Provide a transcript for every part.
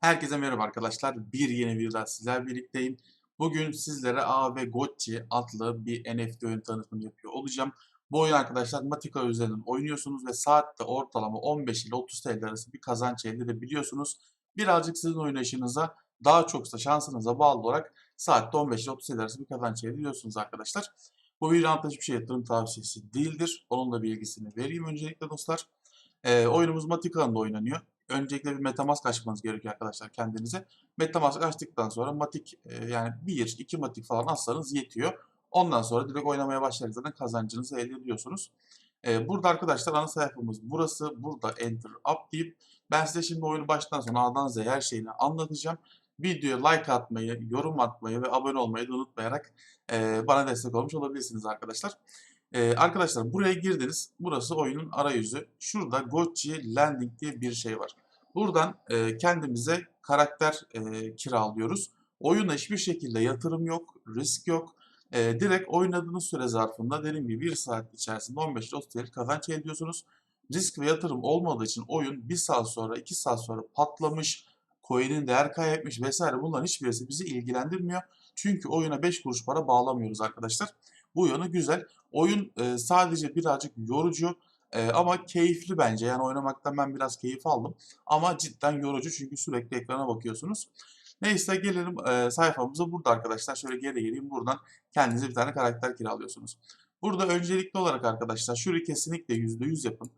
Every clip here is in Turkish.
Herkese merhaba arkadaşlar. Bir yeni videoda sizler birlikteyim. Bugün sizlere A ve Gotchi adlı bir NFT oyun tanıtımı yapıyor olacağım. Bu oyun arkadaşlar Matika üzerinden oynuyorsunuz ve saatte ortalama 15 ile 30 TL arası bir kazanç elde edebiliyorsunuz. Birazcık sizin oynayışınıza daha çoksa şansınıza bağlı olarak saatte 15 ile 30 TL arası bir kazanç elde ediyorsunuz arkadaşlar. Bu video anlatıcı bir şey yatırım tavsiyesi değildir. Onun da bilgisini vereyim öncelikle dostlar. Ee, oyunumuz Matika'nda oynanıyor öncelikle bir Metamask açmanız gerekiyor arkadaşlar kendinize. Metamask açtıktan sonra Matik e, yani 1, 2 Matik falan atsanız yetiyor. Ondan sonra direkt oynamaya başlayarak zaten kazancınızı elde ediyorsunuz. E, burada arkadaşlar ana sayfamız burası. Burada Enter Up deyip ben size şimdi oyunu baştan sona A'dan Z'ye her şeyini anlatacağım. Videoya like atmayı, yorum atmayı ve abone olmayı da unutmayarak e, bana destek olmuş olabilirsiniz arkadaşlar. Ee, arkadaşlar buraya girdiniz. Burası oyunun arayüzü. Şurada Gotchi Landing diye bir şey var. Buradan e, kendimize karakter e, kiralıyoruz. Oyuna hiçbir şekilde yatırım yok, risk yok. E, direkt oynadığınız süre zarfında dediğim gibi 1 saat içerisinde 15-30 TL kazanç elde ediyorsunuz. Risk ve yatırım olmadığı için oyun 1 saat sonra 2 saat sonra patlamış, coin'in değer kaybetmiş vesaire bunların hiçbirisi bizi ilgilendirmiyor. Çünkü oyuna 5 kuruş para bağlamıyoruz arkadaşlar. Bu yanı güzel. Oyun e, sadece birazcık yorucu e, ama keyifli bence. Yani oynamaktan ben biraz keyif aldım. Ama cidden yorucu çünkü sürekli ekrana bakıyorsunuz. Neyse gelelim e, sayfamıza. Burada arkadaşlar şöyle geri geleyim. Buradan kendinize bir tane karakter kiralıyorsunuz. Burada öncelikli olarak arkadaşlar şurayı kesinlikle %100 yapın.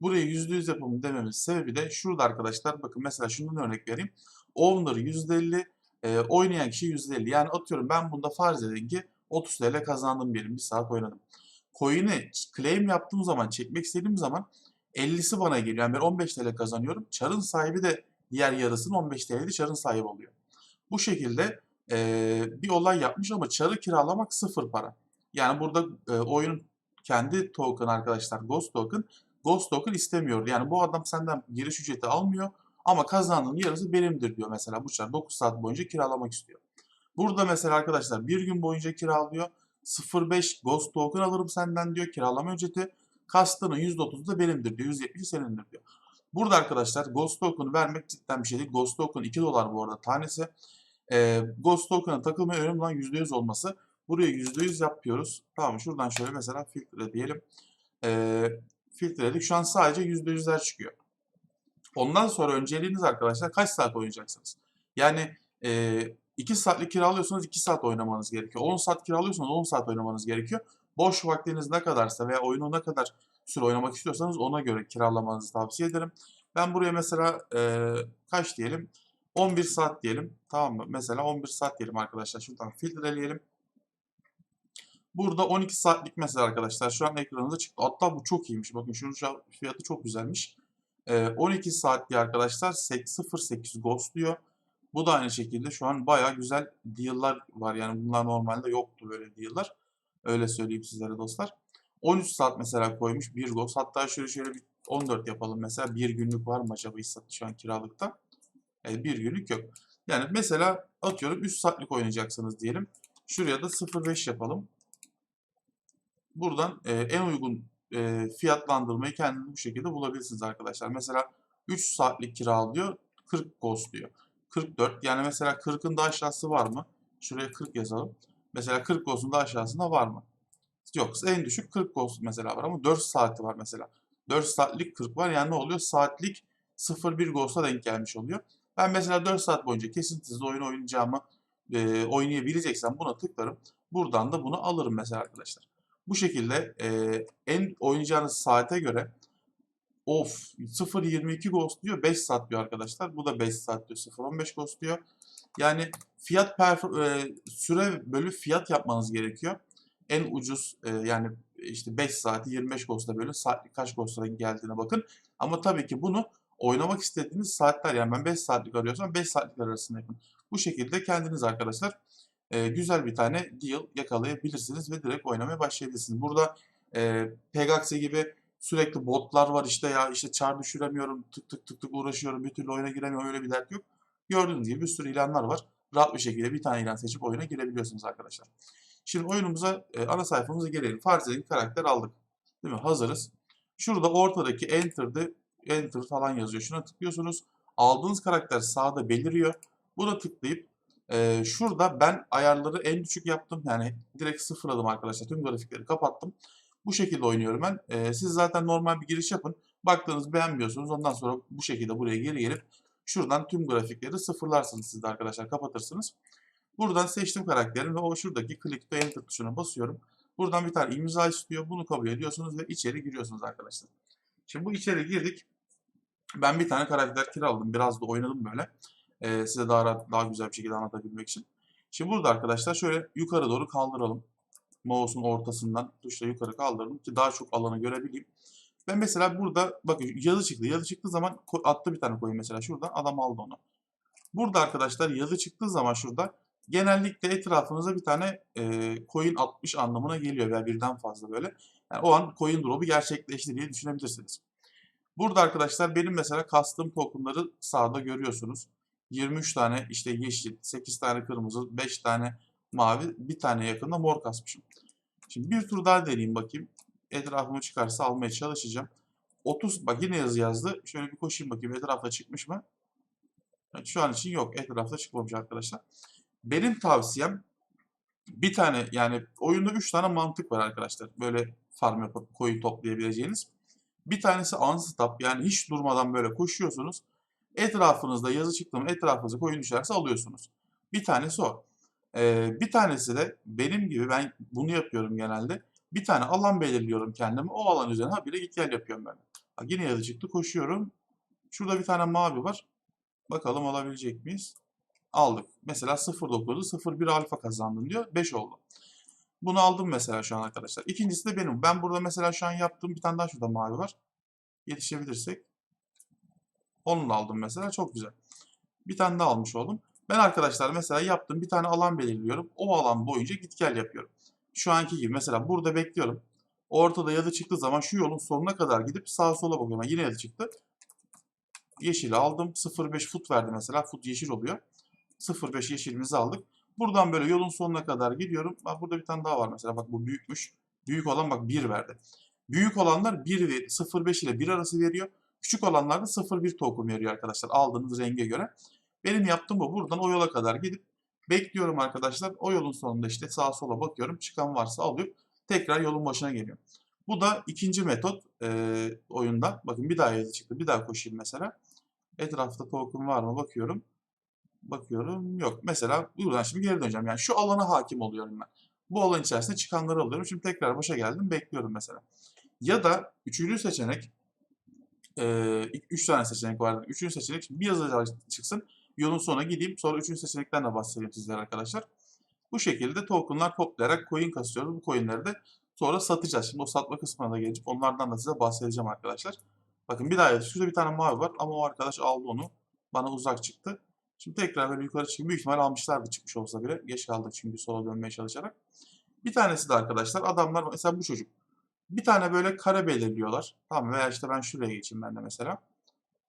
Buraya %100 yapımın dememin sebebi de şurada arkadaşlar bakın mesela şundan örnek vereyim. Owner %50, e, oynayan kişi %50. Yani atıyorum ben bunda farz edin ki 30 TL kazandım diyelim. Bir saat oynadım. Coin'i claim yaptığım zaman, çekmek istediğim zaman 50'si bana geliyor. Yani ben 15 TL kazanıyorum. Çarın sahibi de diğer yarısının 15 TL'de çarın sahibi oluyor. Bu şekilde e, bir olay yapmış ama çarı kiralamak sıfır para. Yani burada e, oyunun kendi token arkadaşlar Ghost Token Ghost Token istemiyor. Yani bu adam senden giriş ücreti almıyor ama kazandığın yarısı benimdir diyor mesela bu çar 9 saat boyunca kiralamak istiyor. Burada mesela arkadaşlar bir gün boyunca kiralıyor. 0.5 Ghost Token alırım senden diyor kiralama ücreti. Kastının %30'u da benimdir diyor. %70'i senindir diyor. Burada arkadaşlar Ghost Token vermek cidden bir şey değil. Ghost Token 2 dolar bu arada tanesi. Ee, Ghost Token'a takılmaya önemli olan %100 olması. Buraya %100 yapıyoruz. Tamam şuradan şöyle mesela filtre diyelim. Ee, filtreledik. Şu an sadece %100'ler çıkıyor. Ondan sonra önceliğiniz arkadaşlar kaç saat oynayacaksınız? Yani e, 2 saatlik kiralıyorsanız 2 saat oynamanız gerekiyor. 10 saat kiralıyorsanız 10 saat oynamanız gerekiyor. Boş vaktiniz ne kadarsa veya oyunu ne kadar süre oynamak istiyorsanız ona göre kiralamanızı tavsiye ederim. Ben buraya mesela e, kaç diyelim? 11 saat diyelim. Tamam mı? Mesela 11 saat diyelim arkadaşlar. Şuradan filtreleyelim. Burada 12 saatlik mesela arkadaşlar şu an ekranınıza çıktı. Hatta bu çok iyiymiş. Bakın şunun fiyatı çok güzelmiş. E, 12 saat diye arkadaşlar 0.8 Ghost diyor. Bu da aynı şekilde şu an baya güzel deal'lar var. Yani bunlar normalde yoktu böyle deal'lar. Öyle söyleyeyim sizlere dostlar. 13 saat mesela koymuş bir ghost. Hatta şöyle şöyle bir 14 yapalım mesela. Bir günlük var mı acaba hissat şu an kiralıkta? E, bir günlük yok. Yani mesela atıyorum 3 saatlik oynayacaksınız diyelim. Şuraya da 0.5 yapalım. Buradan e, en uygun e, fiyatlandırmayı kendiniz bu şekilde bulabilirsiniz arkadaşlar. Mesela 3 saatlik kiralıyor 40 ghost diyor. 44 yani mesela 40'ın da aşağısı var mı? Şuraya 40 yazalım. Mesela 40 olsun da aşağısında var mı? Yok en düşük 40 olsun mesela var ama 4 saati var mesela. 4 saatlik 40 var yani ne oluyor? Saatlik 0-1 Ghost'a denk gelmiş oluyor. Ben mesela 4 saat boyunca kesintisiz oyun oynayacağımı e, oynayabileceksem buna tıklarım. Buradan da bunu alırım mesela arkadaşlar. Bu şekilde e, en oynayacağınız saate göre Of 0.22 Ghost diyor 5 saat diyor arkadaşlar. Bu da 5 saat diyor 0.15 Ghost diyor. Yani fiyat e, süre bölü fiyat yapmanız gerekiyor. En ucuz e, yani işte 5 saati 25 Ghost'a bölün saatlik kaç Ghost'a geldiğine bakın. Ama tabii ki bunu oynamak istediğiniz saatler yani ben 5 saatlik arıyorsam 5 saatlik arasında yapın. Bu şekilde kendiniz arkadaşlar e, güzel bir tane deal yakalayabilirsiniz ve direkt oynamaya başlayabilirsiniz. Burada e, Pegaxi gibi Sürekli botlar var işte ya işte çar düşüremiyorum tık tık tık tık uğraşıyorum bir türlü oyuna giremiyorum öyle bir dert yok. Gördüğünüz gibi bir sürü ilanlar var. Rahat bir şekilde bir tane ilan seçip oyuna girebiliyorsunuz arkadaşlar. Şimdi oyunumuza e, ana sayfamıza gelelim. Farz edin karakter aldık. Değil mi? Hazırız. Şurada ortadaki enter'de enter falan yazıyor. Şuna tıklıyorsunuz. Aldığınız karakter sağda beliriyor. Buna tıklayıp e, şurada ben ayarları en düşük yaptım. Yani direkt sıfırladım arkadaşlar. Tüm grafikleri kapattım. Bu şekilde oynuyorum ben. E, siz zaten normal bir giriş yapın. Baktığınız beğenmiyorsunuz. Ondan sonra bu şekilde buraya geri gelip şuradan tüm grafikleri sıfırlarsınız siz de arkadaşlar kapatırsınız. Buradan seçtim karakterim ve o şuradaki click to enter tuşuna basıyorum. Buradan bir tane imza istiyor. Bunu kabul ediyorsunuz ve içeri giriyorsunuz arkadaşlar. Şimdi bu içeri girdik. Ben bir tane karakter kiraladım. Biraz da oynadım böyle. Ee, size daha rahat, daha güzel bir şekilde anlatabilmek için. Şimdi burada arkadaşlar şöyle yukarı doğru kaldıralım. Mouse'un ortasından tuşla yukarı kaldırdım ki daha çok alanı görebileyim. Ben mesela burada bakın yazı çıktı. Yazı çıktığı zaman attı bir tane koyun mesela şuradan adam aldı onu. Burada arkadaşlar yazı çıktığı zaman şurada genellikle etrafınıza bir tane e, coin atmış anlamına geliyor veya birden fazla böyle. Yani o an coin drop'u gerçekleşti diye düşünebilirsiniz. Burada arkadaşlar benim mesela kastığım tokenları sağda görüyorsunuz. 23 tane işte yeşil, 8 tane kırmızı, 5 tane mavi, bir tane yakında mor kasmışım. Şimdi bir tur daha deneyeyim bakayım. Etrafımı çıkarsa almaya çalışacağım. 30 bak yine yazı yazdı. Şöyle bir koşayım bakayım etrafta çıkmış mı? Evet, şu an için yok. Etrafta çıkmamış arkadaşlar. Benim tavsiyem bir tane yani oyunda 3 tane mantık var arkadaşlar. Böyle farm yapıp koyu toplayabileceğiniz. Bir tanesi unstop yani hiç durmadan böyle koşuyorsunuz. Etrafınızda yazı çıktı mı etrafınıza koyun düşerse alıyorsunuz. Bir tanesi o. Ee, bir tanesi de benim gibi ben bunu yapıyorum genelde. Bir tane alan belirliyorum kendime. O alan üzerine habire git gel yapıyorum ben. Bak yine yazı çıktı koşuyorum. Şurada bir tane mavi var. Bakalım alabilecek miyiz? Aldık. Mesela 0.9'u 01 alfa kazandım diyor. 5 oldu. Bunu aldım mesela şu an arkadaşlar. İkincisi de benim. Ben burada mesela şu an yaptığım bir tane daha şurada mavi var. Yetişebilirsek. Onu aldım mesela. Çok güzel. Bir tane daha almış oldum. Ben arkadaşlar mesela yaptığım bir tane alan belirliyorum. O alan boyunca git gel yapıyorum. Şu anki gibi mesela burada bekliyorum. Ortada yazı çıktığı zaman şu yolun sonuna kadar gidip sağa sola bakıyorum. Yine yazı çıktı. Yeşili aldım. 0.5 foot verdi mesela. Foot yeşil oluyor. 0.5 yeşilimizi aldık. Buradan böyle yolun sonuna kadar gidiyorum. Bak burada bir tane daha var mesela. Bak bu büyükmüş. Büyük olan bak 1 verdi. Büyük olanlar 1 ve 0.5 ile 1 arası veriyor. Küçük olanlar da 0.1 token veriyor arkadaşlar. Aldığınız renge göre. Benim yaptığım bu. Buradan o yola kadar gidip bekliyorum arkadaşlar. O yolun sonunda işte sağa sola bakıyorum. Çıkan varsa alıp tekrar yolun başına geliyorum. Bu da ikinci metot e, oyunda. Bakın bir daha yazı çıktı. Bir daha koşayım mesela. Etrafta token var mı bakıyorum. Bakıyorum yok. Mesela buradan şimdi geri döneceğim. Yani şu alana hakim oluyorum ben. Bu alan içerisinde çıkanları alıyorum. Şimdi tekrar başa geldim. Bekliyorum mesela. Ya da üçüncü seçenek e, üç tane seçenek var. Üçüncü seçenek şimdi bir yazı çıksın. Yolun sonuna gideyim. Sonra üçüncü seçenekten de bahsedeyim sizlere arkadaşlar. Bu şekilde tokenlar toplayarak coin kasıyoruz. Bu coinleri de sonra satacağız. Şimdi o satma kısmına da gelip onlardan da size bahsedeceğim arkadaşlar. Bakın bir daha. Şurada bir tane mavi var ama o arkadaş aldı onu. Bana uzak çıktı. Şimdi tekrar böyle yukarı çıkayım. Büyük ihtimal almışlardı çıkmış olsa bile. Geç kaldık çünkü sola dönmeye çalışarak. Bir tanesi de arkadaşlar adamlar mesela bu çocuk. Bir tane böyle kare belirliyorlar. Tamam veya işte ben şuraya geçeyim ben de mesela.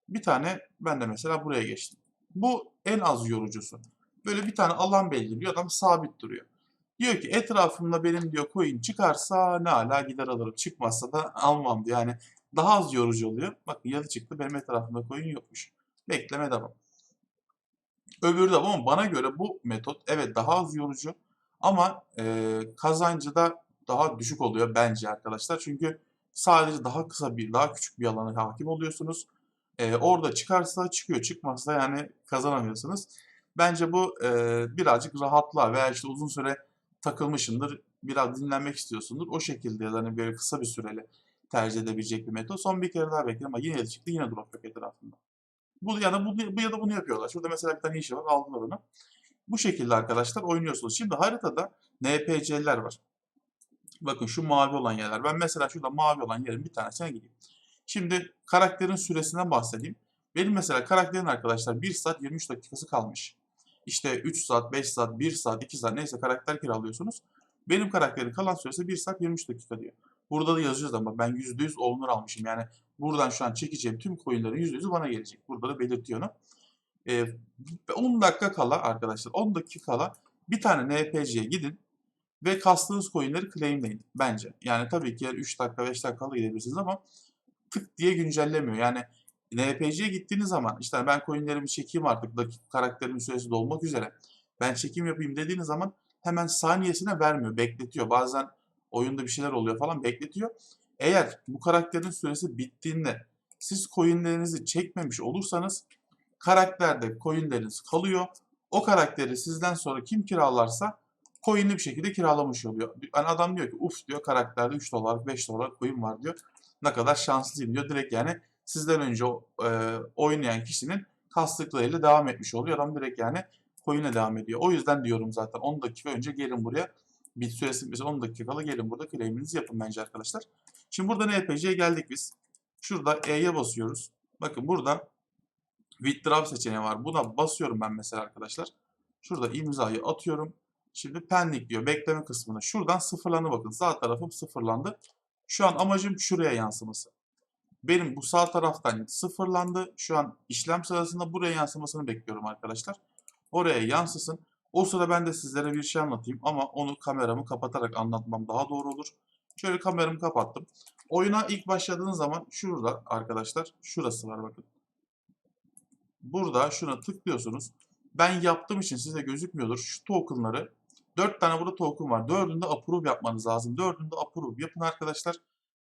Bir tane ben de mesela buraya geçtim. Bu en az yorucusu. Böyle bir tane alan belirliyor. Adam sabit duruyor. Diyor ki etrafımda benim diyor coin çıkarsa ne ala gider alırım. Çıkmazsa da almam diyor. Yani daha az yorucu oluyor. Bakın yazı çıktı benim etrafımda coin yokmuş. Bekleme devam. Öbürü de ama bana göre bu metot evet daha az yorucu ama e, kazancı da daha düşük oluyor bence arkadaşlar. Çünkü sadece daha kısa bir, daha küçük bir alana hakim oluyorsunuz. E, orada çıkarsa çıkıyor, çıkmazsa yani kazanamıyorsunuz. Bence bu e, birazcık rahatla veya işte uzun süre takılmışındır, biraz dinlenmek istiyorsundur. O şekilde ya da hani böyle kısa bir süreli tercih edebilecek bir metot. Son bir kere daha bekledim ama yine de çıktı, yine drop yok etrafında. Bu ya da bu, bu ya da bunu yapıyorlar. Şurada mesela bir tane işi var, aldılar onu. Bu şekilde arkadaşlar oynuyorsunuz. Şimdi haritada NPC'ler var. Bakın şu mavi olan yerler. Ben mesela şurada mavi olan yerin bir tanesine gideyim. Şimdi karakterin süresinden bahsedeyim. Benim mesela karakterin arkadaşlar 1 saat 23 dakikası kalmış. İşte 3 saat, 5 saat, 1 saat, 2 saat neyse karakter kiralıyorsunuz. Benim karakterin kalan süresi 1 saat 23 dakika diyor. Burada da yazıyoruz ama ben %100 olunur almışım. Yani buradan şu an çekeceğim tüm coinlerin %100'ü bana gelecek. Burada da belirtiyor. Ee, 10 dakika kala arkadaşlar 10 dakika kala bir tane NPC'ye gidin ve kastığınız coinleri claimleyin bence. Yani tabii ki 3 dakika 5 dakika kala gidebilirsiniz ama tık diye güncellemiyor. Yani NPC'ye gittiğiniz zaman işte ben coinlerimi çekeyim artık dakika karakterimin süresi dolmak üzere. Ben çekim yapayım dediğiniz zaman hemen saniyesine vermiyor, bekletiyor. Bazen oyunda bir şeyler oluyor falan bekletiyor. Eğer bu karakterin süresi bittiğinde siz coinlerinizi çekmemiş olursanız karakterde coinleriniz kalıyor. O karakteri sizden sonra kim kiralarsa coin'i bir şekilde kiralamış oluyor. Yani adam diyor ki uf diyor karakterde 3 dolar 5 dolar coin var diyor. Ne kadar şanslıyım diyor. Direkt yani sizden önce e, oynayan kişinin kastıklarıyla devam etmiş oluyor. Adam direkt yani coin'e devam ediyor. O yüzden diyorum zaten 10 dakika önce gelin buraya. Bit süresi mesela 10 dakika kala gelin burada claim'inizi yapın bence arkadaşlar. Şimdi burada NPC'ye geldik biz. Şurada E'ye basıyoruz. Bakın burada withdraw seçeneği var. Buna basıyorum ben mesela arkadaşlar. Şurada imzayı atıyorum. Şimdi pending diyor bekleme kısmında. Şuradan sıfırlandı bakın. Sağ tarafım sıfırlandı. Şu an amacım şuraya yansıması. Benim bu sağ taraftan sıfırlandı. Şu an işlem sırasında buraya yansımasını bekliyorum arkadaşlar. Oraya yansısın. O sıra ben de sizlere bir şey anlatayım ama onu kameramı kapatarak anlatmam daha doğru olur. Şöyle kameramı kapattım. Oyuna ilk başladığınız zaman şurada arkadaşlar şurası var bakın. Burada şuna tıklıyorsunuz. Ben yaptığım için size gözükmüyordur. Şu tokenları 4 tane burada token var. 4'ünde approve yapmanız lazım. 4'ünde approve yapın arkadaşlar.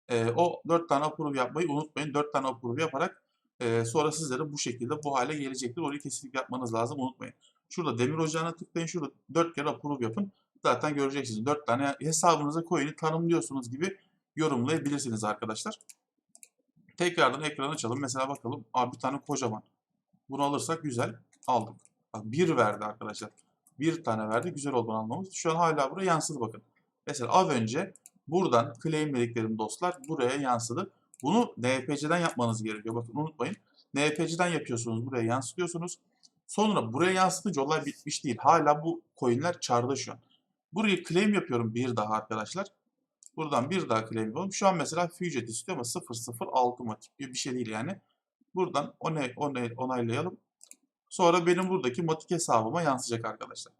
Ee, o 4 tane approve yapmayı unutmayın. 4 tane approve yaparak e, sonra sizlere bu şekilde bu hale gelecektir. Orayı kesinlikle yapmanız lazım. Unutmayın. Şurada demir ocağına tıklayın. Şurada 4 kere approve yapın. Zaten göreceksiniz. 4 tane hesabınıza coin'i tanımlıyorsunuz gibi yorumlayabilirsiniz arkadaşlar. Tekrardan ekranı açalım. Mesela bakalım. Abi bir tane kocaman. Bunu alırsak güzel. Aldık. Bak bir verdi arkadaşlar. Bir tane verdi. Güzel olduğunu anlamamız. Şu an hala buraya yansıdı bakın. Mesela az önce buradan claim dediklerim dostlar buraya yansıdı. Bunu NPC'den yapmanız gerekiyor. Bakın unutmayın. NPC'den yapıyorsunuz. Buraya yansıtıyorsunuz. Sonra buraya yansıtıcı olay bitmiş değil. Hala bu coinler çarda şu an. Claim yapıyorum bir daha arkadaşlar. Buradan bir daha claim yapalım. Şu an mesela Fuget istiyor ama 006 matik bir şey değil yani. Buradan onay, onay, onaylayalım. Sonra benim buradaki matik hesabıma yansıyacak arkadaşlar.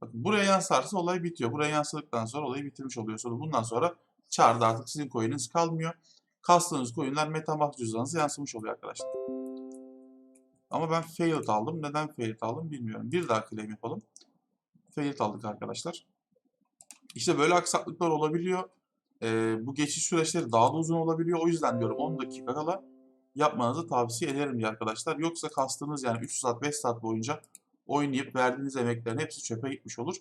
Bakın buraya yansarsa olay bitiyor. Buraya yansıdıktan sonra olayı bitirmiş oluyorsunuz. Bundan sonra çarda artık sizin coin'iniz kalmıyor. Kastığınız coin'ler Metamask cüzdanınıza yansımış oluyor arkadaşlar. Ama ben failed aldım. Neden failed aldım bilmiyorum. Bir daha claim yapalım. Failed aldık arkadaşlar. İşte böyle aksaklıklar olabiliyor. Ee, bu geçiş süreçleri daha da uzun olabiliyor. O yüzden diyorum 10 dakika kala yapmanızı tavsiye ederim diye arkadaşlar. Yoksa kastığınız yani 3 saat 5 saat boyunca oynayıp verdiğiniz emeklerin hepsi çöpe gitmiş olur.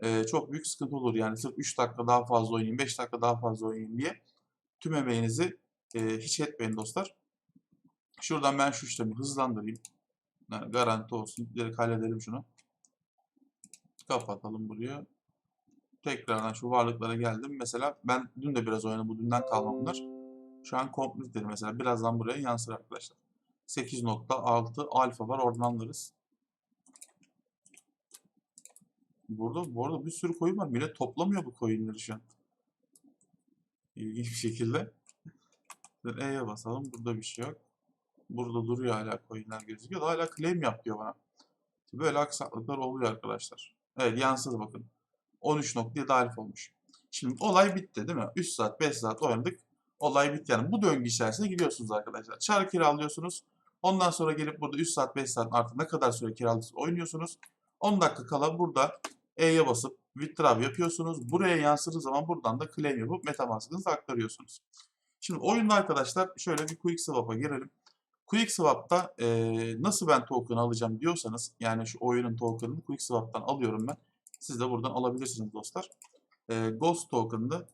Ee, çok büyük sıkıntı olur yani sırf 3 dakika daha fazla oynayayım 5 dakika daha fazla oynayayım diye tüm emeğinizi e, hiç etmeyin dostlar. Şuradan ben şu işlemi hızlandırayım. Yani garanti olsun. Direkt halledelim şunu. Kapatalım buraya. Tekrardan şu varlıklara geldim. Mesela ben dün de biraz oynadım. Bu dünden kalma bunlar. Şu an complete dedim mesela. Birazdan buraya yansır arkadaşlar. 8.6 alfa var. Oradan alırız. Burada bu arada bir sürü coin var. Millet toplamıyor bu coinleri şu an. İlginç bir şekilde. E'ye basalım. Burada bir şey yok. Burada duruyor hala coinler gözüküyor. Da hala claim yap diyor bana. Böyle aksaklıklar oluyor arkadaşlar. Evet yansıdı bakın. 13.7 alfa olmuş. Şimdi olay bitti değil mi? 3 saat 5 saat oynadık. Olay bitti yani. Bu döngü içerisine gidiyorsunuz arkadaşlar. Çar kiralıyorsunuz. Ondan sonra gelip burada 3 saat 5 saat artık ne kadar süre kiralıyorsunuz oynuyorsunuz. 10 dakika kala burada E'ye basıp withdraw yapıyorsunuz. Buraya yansıdığı zaman buradan da claim yapıp Metamask'ınızı aktarıyorsunuz. Şimdi oyunda arkadaşlar şöyle bir Quick Swap'a girelim. Quick Swap'ta e, nasıl ben token alacağım diyorsanız yani şu oyunun token'ını Quick Swap'tan alıyorum ben. Siz de buradan alabilirsiniz dostlar. E, Ghost token'da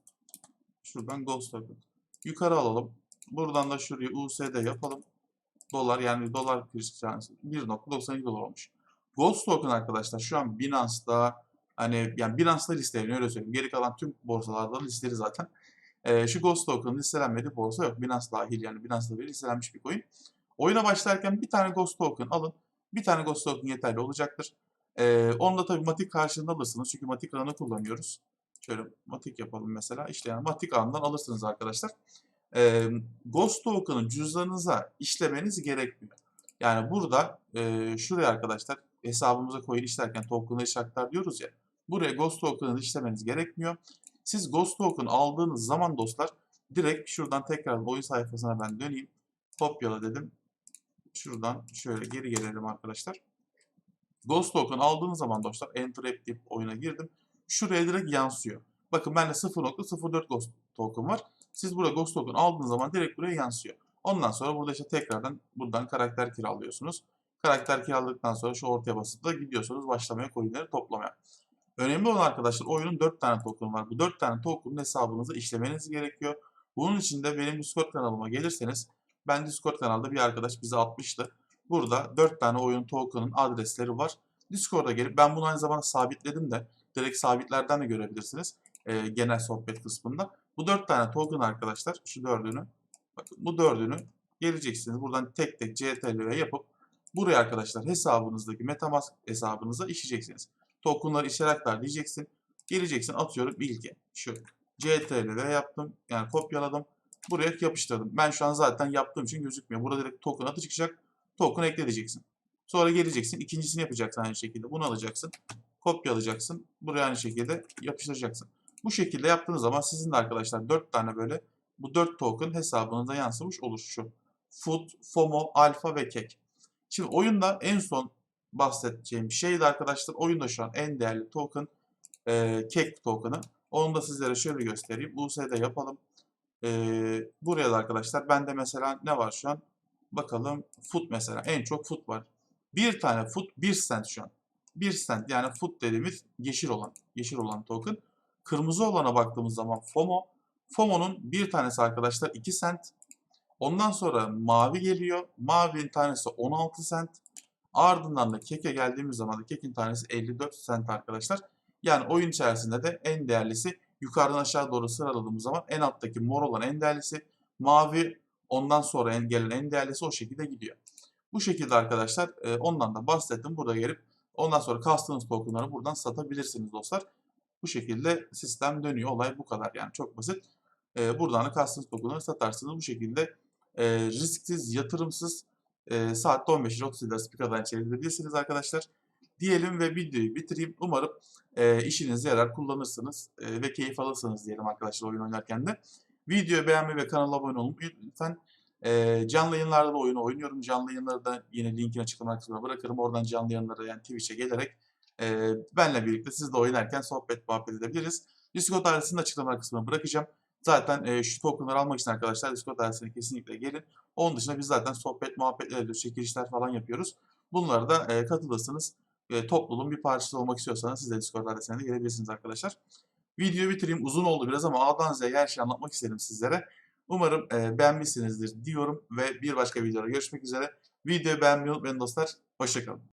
şuradan Ghost token. Yukarı alalım. Buradan da şuraya USD yapalım. Dolar yani dolar yani 1.92 dolar olmuş. Ghost token arkadaşlar şu an Binance'da hani yani Binance'da listelerini öyle söyleyeyim. Geri kalan tüm borsalarda listeli zaten. E, şu Ghost token listelenmedi borsa yok. Binance dahil yani Binance'da bir listelenmiş bir coin. Oyuna başlarken bir tane Ghost token alın. Bir tane Ghost token yeterli olacaktır. Ee, onu da tabii Matic karşılığında alırsınız. Çünkü Matic ağını kullanıyoruz. Şöyle Matic yapalım mesela. İşte yani Matic ağından alırsınız arkadaşlar. Ee, Ghost token'ı cüzdanınıza işlemeniz gerekmiyor. Yani burada e, şuraya arkadaşlar hesabımıza coin işlerken token'ı işaretler diyoruz ya. Buraya Ghost token'ı işlemeniz gerekmiyor. Siz Ghost token aldığınız zaman dostlar direkt şuradan tekrar oyun sayfasına ben döneyim. Kopyala dedim. şuradan şöyle geri gelelim arkadaşlar. Ghost Token aldığınız zaman dostlar Enter App deyip oyuna girdim. Şuraya direkt yansıyor. Bakın bende 0.04 Ghost Token var. Siz burada Ghost Token aldığınız zaman direkt buraya yansıyor. Ondan sonra burada işte tekrardan buradan karakter kiralıyorsunuz. Karakter kiraladıktan sonra şu ortaya basıp da gidiyorsunuz başlamaya coinleri toplamaya. Önemli olan arkadaşlar oyunun 4 tane token var. Bu 4 tane token'ın hesabınıza işlemeniz gerekiyor. Bunun için de benim Discord kanalıma gelirseniz ben Discord kanalda bir arkadaş bize atmıştı. Burada 4 tane oyun token'ın adresleri var. Discord'a gelip ben bunu aynı zamanda sabitledim de direkt sabitlerden de görebilirsiniz. e, genel sohbet kısmında. Bu 4 tane token arkadaşlar şu dördünü bakın bu dördünü geleceksiniz. Buradan tek tek CTRL yapıp buraya arkadaşlar hesabınızdaki Metamask hesabınıza işleyeceksiniz. Tokenları işaretler diyeceksin. Geleceksin atıyorum ilgi. Şu CTRL yaptım. Yani kopyaladım. Buraya yapıştırdım. Ben şu an zaten yaptığım için gözükmüyor. Burada direkt token adı çıkacak. Token ekle diyeceksin. Sonra geleceksin. ikincisini yapacaksın aynı şekilde. Bunu alacaksın. Kopyalayacaksın. Buraya aynı şekilde yapıştıracaksın. Bu şekilde yaptığınız zaman sizin de arkadaşlar 4 tane böyle bu 4 token hesabınıza yansımış olur şu. Food, FOMO, Alpha ve Kek. Şimdi oyunda en son bahsedeceğim şey de arkadaşlar oyunda şu an en değerli token e, Kek token'ı. Onu da sizlere şöyle göstereyim. USD yapalım. E, buraya da arkadaşlar bende mesela ne var şu an? Bakalım foot mesela en çok foot var. Bir tane foot 1 cent şu an. 1 cent yani foot dediğimiz yeşil olan yeşil olan token. Kırmızı olana baktığımız zaman FOMO. FOMO'nun bir tanesi arkadaşlar 2 cent. Ondan sonra mavi geliyor. Mavinin tanesi 16 cent. Ardından da keke geldiğimiz zaman da kekin tanesi 54 cent arkadaşlar. Yani oyun içerisinde de en değerlisi yukarıdan aşağı doğru sıraladığımız zaman en alttaki mor olan en değerlisi. Mavi ondan sonra en gelen en değerlisi o şekilde gidiyor. Bu şekilde arkadaşlar e, ondan da bahsettim. Burada gelip ondan sonra kastığınız tokenları buradan satabilirsiniz dostlar. Bu şekilde sistem dönüyor. Olay bu kadar yani çok basit. E, buradan da kastığınız tokenları satarsınız. Bu şekilde e, risksiz, yatırımsız e, saatte 15 lira 30 lira bir kazanç çevirebilirsiniz arkadaşlar. Diyelim ve videoyu bitireyim. Umarım e, işinize yarar kullanırsınız e, ve keyif alırsınız diyelim arkadaşlar oyun oynarken de. Videoyu beğenmeyi ve kanala abone olun. Lütfen e, canlı yayınlarda da oyunu oynuyorum. Canlı yayınları da yine linkini açıklama kısmına bırakırım. Oradan canlı yayınlara yani Twitch'e gelerek e, benle birlikte siz de oynarken sohbet muhabbet edebiliriz. Discord adresini de açıklama kısmına bırakacağım. Zaten e, şu tokenları almak için arkadaşlar Discord adresine kesinlikle gelin. Onun dışında biz zaten sohbet muhabbetler ediyoruz, çekilişler falan yapıyoruz. Bunlara da e, katılırsınız. E, topluluğun bir parçası olmak istiyorsanız siz de Discord adresine de gelebilirsiniz arkadaşlar. Videoyu bitireyim. Uzun oldu biraz ama A'dan Z'ye her şeyi anlatmak istedim sizlere. Umarım e, beğenmişsinizdir diyorum ve bir başka videoda görüşmek üzere. Videoyu beğenmeyi unutmayın dostlar. Hoşçakalın.